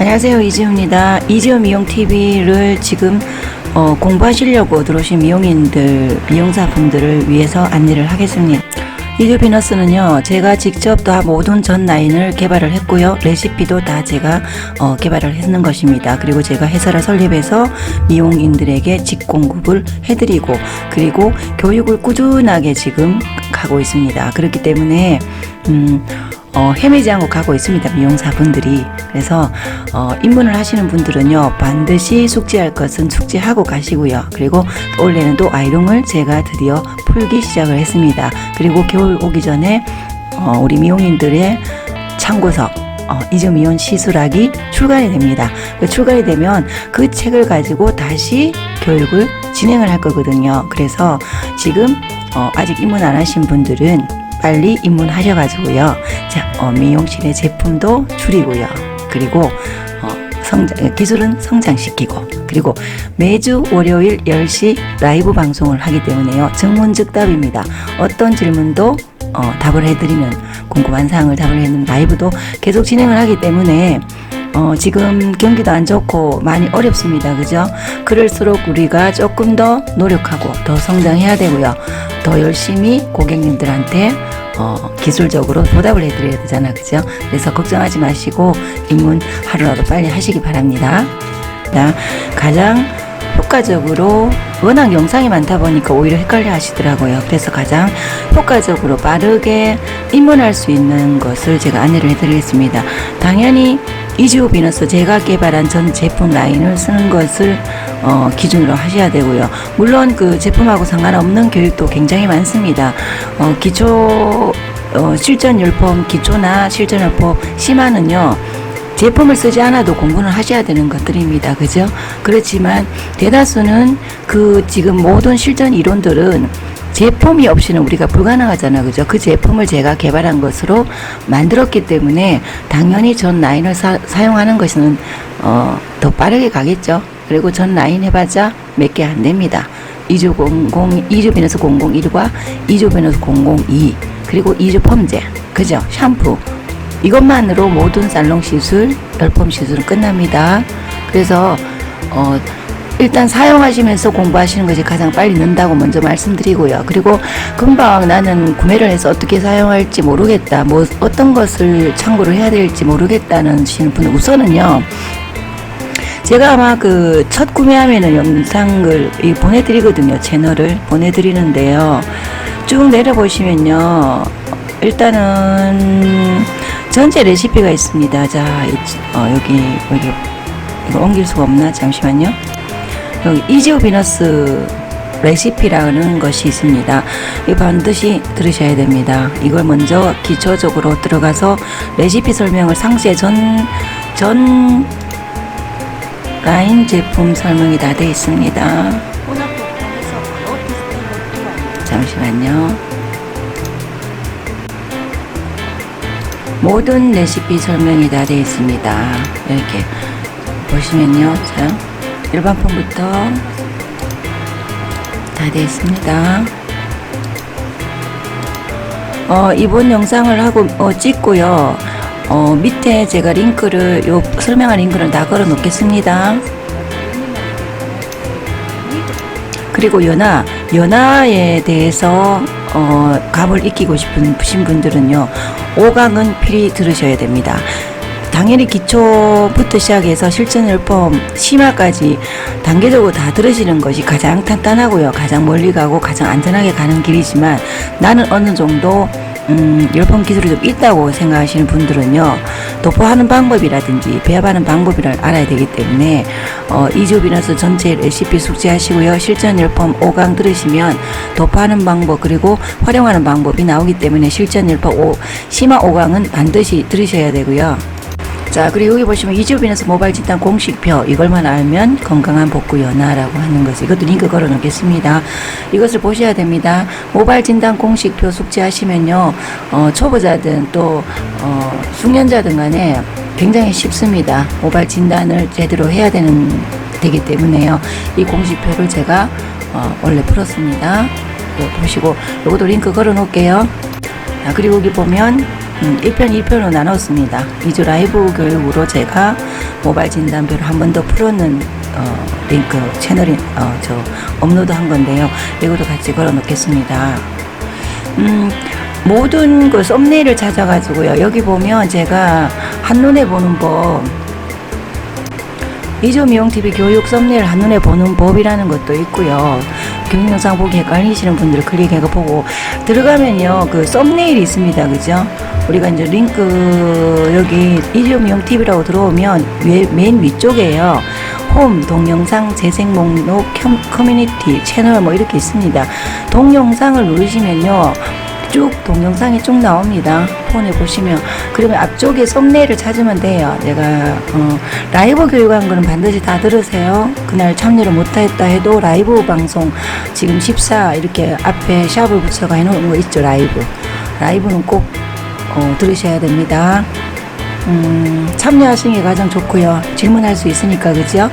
안녕하세요 이지우입니다. 이지우 미용 TV를 지금 어, 공부하시려고 들어오신 미용인들, 미용사분들을 위해서 안내를 하겠습니다. 이지우 비너스는요, 제가 직접 다 모든 전 라인을 개발을 했고요. 레시피도 다 제가 어, 개발을 했는 것입니다. 그리고 제가 회사를 설립해서 미용인들에게 직공급을 해드리고, 그리고 교육을 꾸준하게 지금 가고 있습니다. 그렇기 때문에, 음, 어, 헤매지 않고 가고 있습니다. 미용사분들이. 그래서 어, 입문을 하시는 분들은요. 반드시 숙지할 것은 숙지하고 가시고요. 그리고 올해는 또 아이롱을 제가 드디어 풀기 시작을 했습니다. 그리고 겨울 오기 전에 어, 우리 미용인들의 참고서 어, 이점 이온 시술학이 출간이 됩니다. 그 출간이 되면 그 책을 가지고 다시 교육을 진행을 할 거거든요. 그래서 지금 어, 아직 입문 안 하신 분들은 빨리 입문하셔가지고요. 자, 어, 미용실의 제품도 줄이고요. 그리고 어, 성장, 기술은 성장시키고 그리고 매주 월요일 10시 라이브 방송을 하기 때문에요. 정문즉답입니다. 어떤 질문도 어, 답을 해드리는 궁금한 사항을 답을 해드리는 라이브도 계속 진행을 하기 때문에 어, 지금 경기도 안 좋고 많이 어렵습니다. 그죠? 그럴수록 우리가 조금 더 노력하고 더 성장해야 되고요. 더 열심히 고객님들한테 어, 기술적으로 보답을 해드려야 되잖아. 그죠? 그래서 걱정하지 마시고 입문 하루라도 빨리 하시기 바랍니다. 자, 가장 효과적으로 워낙 영상이 많다 보니까 오히려 헷갈려 하시더라고요. 그래서 가장 효과적으로 빠르게 입문할 수 있는 것을 제가 안내를 해드리겠습니다. 당연히 이지오 비너스 제가 개발한 전 제품 라인을 쓰는 것을 어, 기준으로 하셔야 되고요. 물론 그 제품하고 상관없는 교육도 굉장히 많습니다. 어, 기초 어, 실전 율법 기초나 실전 율법 심화는요. 제품을 쓰지 않아도 공부는 하셔야 되는 것들입니다. 그죠? 그렇지만 대다수는 그 지금 모든 실전 이론들은 제품이 없이는 우리가 불가능하잖아. 그죠? 그 제품을 제가 개발한 것으로 만들었기 때문에 당연히 전 라인을 사, 사용하는 것은 어, 더 빠르게 가겠죠. 그리고 전 라인 해봤자 몇 개 안 됩니다. 2주 00, 2주 비너스 001과 2주 비너스 002 그리고 2주 펌제 그죠? 샴푸 이것만으로 모든 살롱 시술, 열펌 시술은 끝납니다. 그래서 어, 일단 사용하시면서 공부하시는 것이 가장 빨리 는다고 먼저 말씀드리고요. 그리고 금방 나는 구매를 해서 어떻게 사용할지 모르겠다. 뭐 어떤 것을 참고를 해야 될지 모르겠다는 분은 우선은요. 제가 아마 그 첫 구매하면은 영상을 이 보내드리거든요. 채널을 보내드리는데요. 쭉 내려보시면요. 일단은 전체 레시피가 있습니다. 자, 이- 어, 여기, 여기, 이거 옮길 수가 없나? 잠시만요. 여기 이지오 비너스 레시피라는 것이 있습니다. 이 반드시 들으셔야 됩니다. 이걸 먼저 기초적으로 들어가서 레시피 설명을 상세 전, 전 라인 제품 설명이 다 되어 있습니다. 잠시만요. 모든 레시피 설명이 다 되어 있습니다. 이렇게 보시면요. 자, 일반품부터 다 되어 있습니다. 어, 이번 영상을 하고 어, 찍고요. 어, 밑에 제가 링크를 요 설명한 링크를 다 걸어 놓겠습니다. 그리고 연화, 연화에 대해서 어, 감을 익히고 싶은 신 분들은요, 5강은 필히 들으셔야 됩니다. 당연히 기초부터 시작해서 실전율법, 심화까지 단계적으로 다 들으시는 것이 가장 탄탄하고요. 가장 멀리 가고 가장 안전하게 가는 길이지만 나는 어느 정도 음, 열펌 기술이 좀 있다고 생각하시는 분들은요, 도포하는 방법이라든지 배합하는 방법을 알아야 되기 때문에, 어, 이주 비너스 전체 레시피 숙지하시고요. 실전 열펌 5강 들으시면 도포하는 방법, 그리고 활용하는 방법이 나오기 때문에 실전 열펌 5, 심화 5강은 반드시 들으셔야 되고요. 자, 그리고 여기 보시면 이주빈에서 모바일 진단 공식표 이걸만 알면 건강한 복구 연화라고 하는 것이 이것도 링크 걸어 놓겠습니다. 이것을 보셔야 됩니다. 모바일 진단 공식표 숙지하시면요, 어, 초보자든 또 어, 숙련자든 간에 굉장히 쉽습니다. 모바일 진단을 제대로 해야 되는 되기 때문에요. 이 공식표를 제가 어, 원래 풀었습니다. 보시고 요것도 링크 걸어 놓을게요. 자, 그리고 여기 보면 음, 1편, 2편으로 나눴습니다. 2주 라이브 교육으로 제가 모바일 진단표를 한 번 더 풀었는 어, 링크 채널이 어, 저 업로드 한 건데요. 이것도 같이 걸어 놓겠습니다. 음, 모든 그 썸네일을 찾아가지고요. 여기 보면 제가 한눈에 보는 법, 이조 미용 TV 교육 썸네일 한눈에 보는 법이라는 것도 있고요. 교육 영상 보기 헷갈리시는 분들 클릭해서 보고 들어가면요. 그 썸네일이 있습니다. 그죠? 우리가 이제 링크 여기 이조 미용 TV라고 들어오면 위- 맨 위쪽에요. 홈, 동영상, 재생 목록, 컴- 커뮤니티, 채널 뭐 이렇게 있습니다. 동영상을 누르시면요. 쭉 동영상이 쭉 나옵니다. 폰에 보시면 그러면 앞쪽에 썸네일을 찾으면 돼요. 내가 어, 라이브 교육한 거는 반드시 다 들으세요. 그날 참여를 못했다 해도 라이브 방송 지금 14 이렇게 앞에 샵을 붙여가 해놓은 거 있죠. 라이브 라이브는 꼭 어, 들으셔야 됩니다. 음, 참여하시는 게 가장 좋고요. 질문할 수 있으니까 그죠?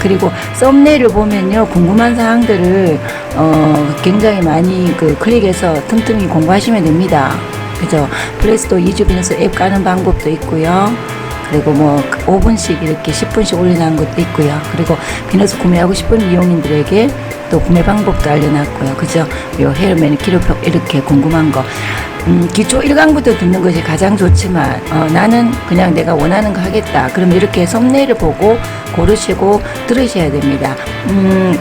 그리고 썸네일을 보면요 궁금한 사항들을 어 굉장히 많이 그 클릭해서 틈틈이 공부하시면 됩니다. 그죠? 플레이스토어 이주 비너스 앱 까는 방법도 있고요. 그리고 뭐 5분씩 이렇게 10분씩 올려놓은 것도 있고요. 그리고 비너스 구매하고 싶은 이용인들에게 또 구매 방법도 알려놨고요. 그죠? 요 헤어 매니큐어 이렇게 궁금한 거. 음, 기초 1강부터 듣는 것이 가장 좋지만 어, 나는 그냥 내가 원하는 거 하겠다. 그럼 이렇게 썸네일을 보고 고르시고 들으셔야 됩니다. 음,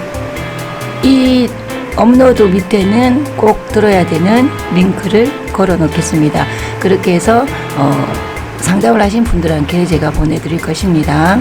이 업로드 밑에는 꼭 들어야 되는 링크를 걸어 놓겠습니다. 그렇게 해서 어, 상담을 하신 분들한테 제가 보내드릴 것입니다.